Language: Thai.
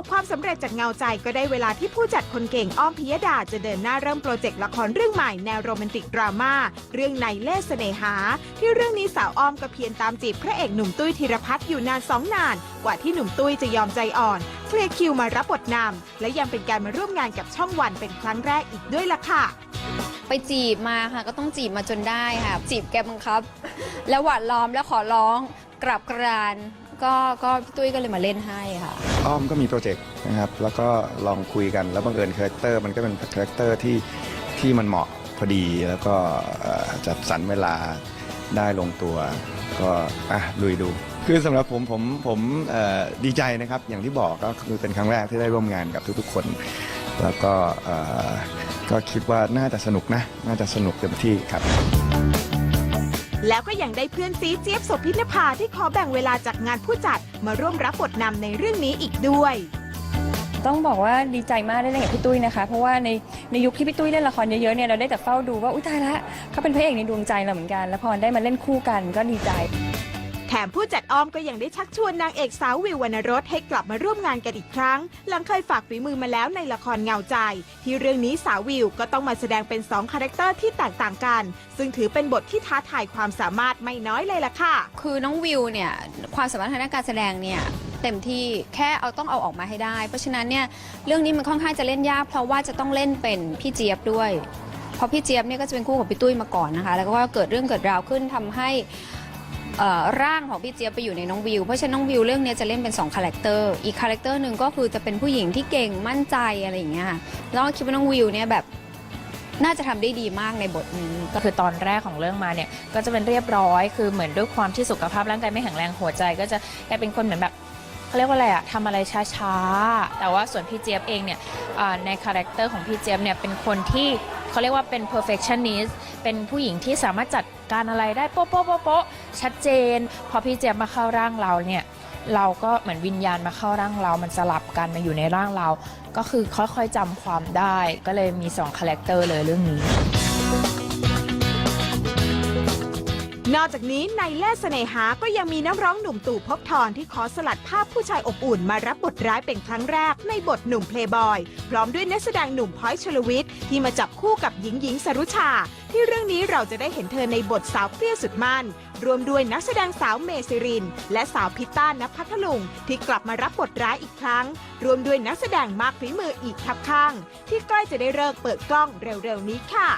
บความสำเร็จจากเงาใจก็ได้เวลาที่ผู้จัดคนเก่งอ้อมพิยดาจะเดินหน้าเริ่มโปรเจกต์ละครเรื่องใหม่แนวโรแมนติกดราม่าเรื่องในเล่ห์เสน่หา ที่เรื่องนี้สาวอ้อมก็เพียรตามจีบพระเอกหนุ่มตุ้ยธีรพัฒน์อยู่นานสองนาน กว่าที่หนุ่มตุ้ยจะยอมใจอ่อนเคลียร์คิวมารับบทนำและยังเป็นการมาร่วมงานกับช่องวันเป็นครั้งแรกอีกด้วยล่ะค่ะไปจีบมาค่ะก็ต้องจีบมาจนได้ค่ะ จีบแกบังคับ แล้วหวานล้อมแล้วขอร้องกราบกราน ก็ก็พี่ตุ้ยก็เลยมาเล่นให้ค่ะ อ้อมก็มีโปรเจกต์นะครับ แล้วก็ลองคุยกัน แล้วบังเอิญคาแรคเตอร์มันก็เป็นคาแรคเตอร์ที่ที่มันเหมาะพอดี แล้วก็เอ่อจัดสรรเวลาได้ลงตัว ก็อะลุยดู คือสำหรับผมผมผมเอ่อดีใจนะครับ อย่างที่บอกก็คือเป็นครั้งแรกที่ได้ร่วมงานกับทุกๆคน แล้วก็เอ่อก็คิดว่าน่าจะสนุกนะ น่าจะสนุกเต็มที่ครับ แล้วก็ยังได้เพื่อนซีเจี๊ยบโสพินภาที่ขอแบ่งเวลาจากงานผู้จัดมาร่วมรับบทนำในเรื่องนี้อีกด้วย ต้องบอกว่าดีใจมากได้เล่นกับพี่ตุ้ยนะคะ เพราะว่าในในยุคที่พี่ตุ้ยเล่นละครเยอะๆเนี่ยเราได้แต่เฝ้าดูว่าอุ้ยตายละเขาเป็นพระเอกในดวงใจเราเหมือนกัน แล้วพอได้มาเล่นคู่กันก็ดีใจ แถมผู้จัดอ้อมก็ยังได้ชักชวนนางเอกสาววิววรรณรสให้กลับมาร่วมงานกันอีกครั้ง หลังเคยฝากฝีมือมาแล้วในละครเงาใจ ที่เรื่องนี้สาววิวก็ต้องมาแสดงเป็น2คาแรคเตอร์ที่แตกต่างกัน ซึ่งถือเป็นบทที่ท้าทายความสามารถไม่น้อยเลยล่ะค่ะ คือน้องวิวเนี่ยความสามารถทางด้านการแสดงเนี่ยเต็มที่แค่เอาต้องเอาออกมาให้ได้ เพราะฉะนั้นเนี่ยเรื่องนี้มันค่อนข้างจะเล่นยาก เพราะว่าจะต้องเล่นเป็นพี่เจี๊ยบด้วย เพราะพี่เจี๊ยบเนี่ยก็จะเป็นคู่กับพี่ตุ้ยมาก่อนนะคะ แล้วก็เกิดเรื่องเกิดราวขึ้นทำให้ เอ่อร่างของพี่เจี๊ยบไปอยู่ในน้องวิว เพราะฉะนั้นน้องวิวเรื่องเนี้ยจะเล่นเป็น2คาแรคเตอร์ อีกคาแรคเตอร์หนึ่งก็คือจะเป็นผู้หญิงที่เก่งมั่นใจอะไรอย่างเงี้ยค่ะแล้วก็คิดว่าน้องวิวเนี่ยแบบน่าจะทำได้ดีมากในบทนี้ ก็คือตอนแรกของเรื่องมาเนี่ยก็จะเป็นเรียบร้อยคือเหมือนด้วยความที่สุขภาพร่างกายไม่แข็งแรงหัวใจ ก็จะกลายเป็นคนเหมือนแบบเขาเรียกว่าอะไรอะทำอะไรช้าๆ แต่ว่าส่วนพี่เจี๊ยบเองเนี่ยอ่าในคาแรคเตอร์ของพี่เจี๊ยบเนี่ยเป็นคนที่เขาเรียกว่าเป็น perfectionist เป็นผู้หญิงที่สามารถจัดการอะไรได้โป๊ะโป๊ะโป๊ะโป๊ะ ชัดเจน พอพี่เจี๊ยบมาเข้าร่างเราเนี่ยเราก็เหมือนวิญญาณมาเข้าร่างเรา มันสลับกันมาอยู่ในร่างเรา ก็คือค่อยๆจำความได้ ก็เลยมี2คาแรคเตอร์เลยเรื่องนี้ นอกจากนี้ในเล่ห์เสน่หาก็ยังมีนักร้องหนุ่มตู่ภพบทรที่ขอสลัดภาพผู้ชายอบอุ่นมารับบทร้ายเป็นครั้งแรกในบทหนุ่มเพลย์บอย พร้อมด้วยนักแสดงหนุ่มพอยชลวิทย์ที่มาจับคู่กับหญิงหญิงสรุชา ที่เรื่องนี้เราจะได้เห็นเธอในบทสาวเปรี้ยวสุดมันรวมด้วยนักแสดงสาวเมซิริน และสาวพิต้านพัทลุง ที่กลับมารับบทร้ายอีกครั้ง รวมด้วยนักแสดงมากฝีมืออีกทับข้าง ที่ใกล้จะได้เลิกเปิดกล้องเร็วๆนี้ค่ะ